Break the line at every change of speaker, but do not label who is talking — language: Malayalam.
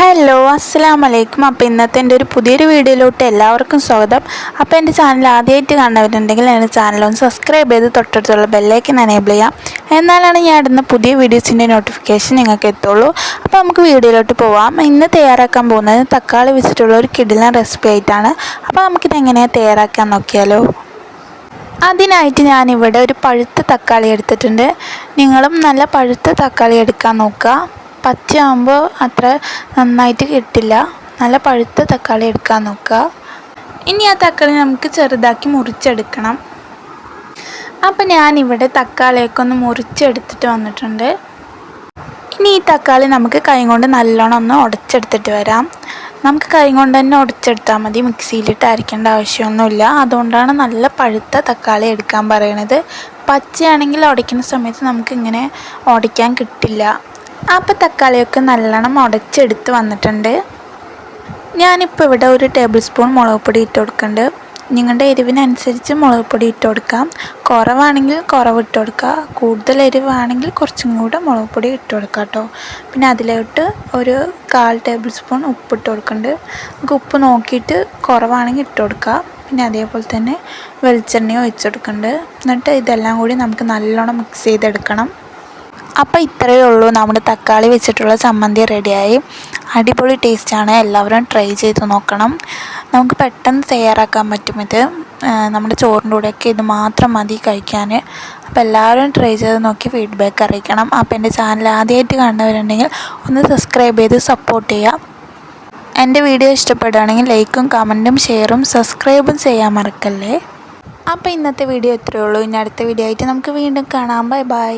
ഹലോ അസ്സാം വലൈക്കും അപ്പോൾ ഇന്നത്തെ എന്റെ ഒരു പുതിയൊരു വീഡിയോയിലോട്ട് എല്ലാവർക്കും സ്വാഗതം. അപ്പോൾ എന്റെ ചാനൽ ആദ്യമായിട്ട് കാണുന്നവരുണ്ടെങ്കിൽ എന്റെ ചാനൽ ഒന്ന് സബ്സ്ക്രൈബ് ചെയ്ത് തൊട്ടടുത്തുള്ള ബെല്ലേക്ക് എനേബിൾ ചെയ്യാം. എന്നാലാണ് ഞാൻ ഇടുന്ന പുതിയ വീഡിയോസിന്റെ നോട്ടിഫിക്കേഷൻ നിങ്ങൾക്ക് എത്തുള്ളൂ. അപ്പോൾ നമുക്ക് വീഡിയോയിലോട്ട് പോവാം. ഇന്ന് തയ്യാറാക്കാൻ പോകുന്നത് തക്കാളി വെച്ചിട്ടുള്ള ഒരു കിടിലൻ റെസിപ്പി ആയിട്ടാണ്. അപ്പോൾ നമുക്കിത് എങ്ങനെയാണ് തയ്യാറാക്കാൻ നോക്കിയാലോ? അതിനായിട്ട് ഞാനിവിടെ ഒരു പഴുത്ത തക്കാളി എടുത്തിട്ടുണ്ട്. നിങ്ങളും നല്ല പഴുത്ത തക്കാളി എടുക്കാൻ നോക്കുക. പച്ചയാകുമ്പോൾ അത്ര നന്നായിട്ട് കിട്ടില്ല. നല്ല പഴുത്ത തക്കാളി എടുക്കാൻ നോക്കുക ഇനി ആ തക്കാളി നമുക്ക് ചെറുതാക്കി മുറിച്ചെടുക്കണം. അപ്പം ഞാനിവിടെ തക്കാളിയൊക്കെ ഒന്ന് മുറിച്ചെടുത്തിട്ട് വന്നിട്ടുണ്ട്. ഇനി ഈ തക്കാളി നമുക്ക് കൈ കൊണ്ട് നല്ലോണം ഒന്ന് ഉടച്ചെടുത്തിട്ട് വരാം. നമുക്ക് കൈ കൊണ്ട് തന്നെ ഉടച്ചെടുത്താൽ മതി. മിക്സിയിലിട്ട് അരയ്ക്കേണ്ട ആവശ്യമൊന്നുമില്ല. അതുകൊണ്ടാണ് നല്ല പഴുത്ത തക്കാളി എടുക്കാൻ പറയണത്. പച്ചയാണെങ്കിൽ ഉടയ്ക്കുന്ന സമയത്ത് നമുക്ക് ഇങ്ങനെ ഉടയ്ക്കാൻ കിട്ടില്ല. അപ്പോൾ തക്കാളിയൊക്കെ നല്ലോണം ഉടച്ചെടുത്ത് വന്നിട്ടുണ്ട്. ഞാനിപ്പോൾ ഇവിടെ ഒരു ടേബിൾ സ്പൂൺ മുളക് പൊടി ഇട്ട് കൊടുക്കുന്നുണ്ട് നിങ്ങളുടെ എരിവിനനുസരിച്ച് മുളക് പൊടി ഇട്ട് കൊടുക്കാം. കുറവാണെങ്കിൽ കുറവ് ഇട്ട് കൊടുക്കുക. കൂടുതൽ എരിവാണെങ്കിൽ കുറച്ചും കൂടെ മുളക് പൊടി ഇട്ട് കൊടുക്കുക കേട്ടോ. പിന്നെ അതിലോട്ട് ഒരു കാൽ ടേബിൾ സ്പൂൺ ഉപ്പ് ഇട്ട് കൊടുക്കുന്നുണ്ട് നമുക്ക് ഉപ്പ് നോക്കിയിട്ട് കുറവാണെങ്കിൽ ഇട്ട് കൊടുക്കുക. പിന്നെ അതേപോലെ തന്നെ വെളിച്ചെണ്ണയും ഒഴിച്ചെടുക്കുന്നുണ്ട് എന്നിട്ട് ഇതെല്ലാം കൂടി നമുക്ക് നല്ലോണം മിക്സ് ചെയ്തെടുക്കണം. അപ്പോൾ ഇത്രയേ ഉള്ളൂ. നമ്മുടെ തക്കാളി വെച്ചിട്ടുള്ള ചമ്മന്തി റെഡിയായി അടിപൊളി ടേസ്റ്റാണ് എല്ലാവരും ട്രൈ ചെയ്ത് നോക്കണം. നമുക്ക് പെട്ടെന്ന് തയ്യാറാക്കാൻ പറ്റും ഇത്. നമ്മുടെ ചോറിന്റെ കൂടെയൊക്കെ ഇത് മാത്രം മതി കഴിക്കാൻ. അപ്പോൾ എല്ലാവരും ട്രൈ ചെയ്ത് നോക്കി ഫീഡ്ബാക്ക് അറിയിക്കണം. അപ്പോൾ എന്റെ ചാനൽ ആദ്യമായിട്ട് കാണുന്നവരുണ്ടെങ്കിൽ ഒന്ന് സബ്സ്ക്രൈബ് ചെയ്ത് സപ്പോർട്ട് ചെയ്യാം എന്റെ വീഡിയോ ഇഷ്ടപ്പെടുകയാണെങ്കിൽ ലൈക്കും കമന്റും ഷെയറും സബ്സ്ക്രൈബും ചെയ്യാൻ മറക്കല്ലേ? അപ്പോൾ ഇന്നത്തെ വീഡിയോ ഇത്രയേ ഉള്ളൂ. ഇനി അടുത്ത വീഡിയോ ആയിട്ട് നമുക്ക് വീണ്ടും കാണാം. Bye bye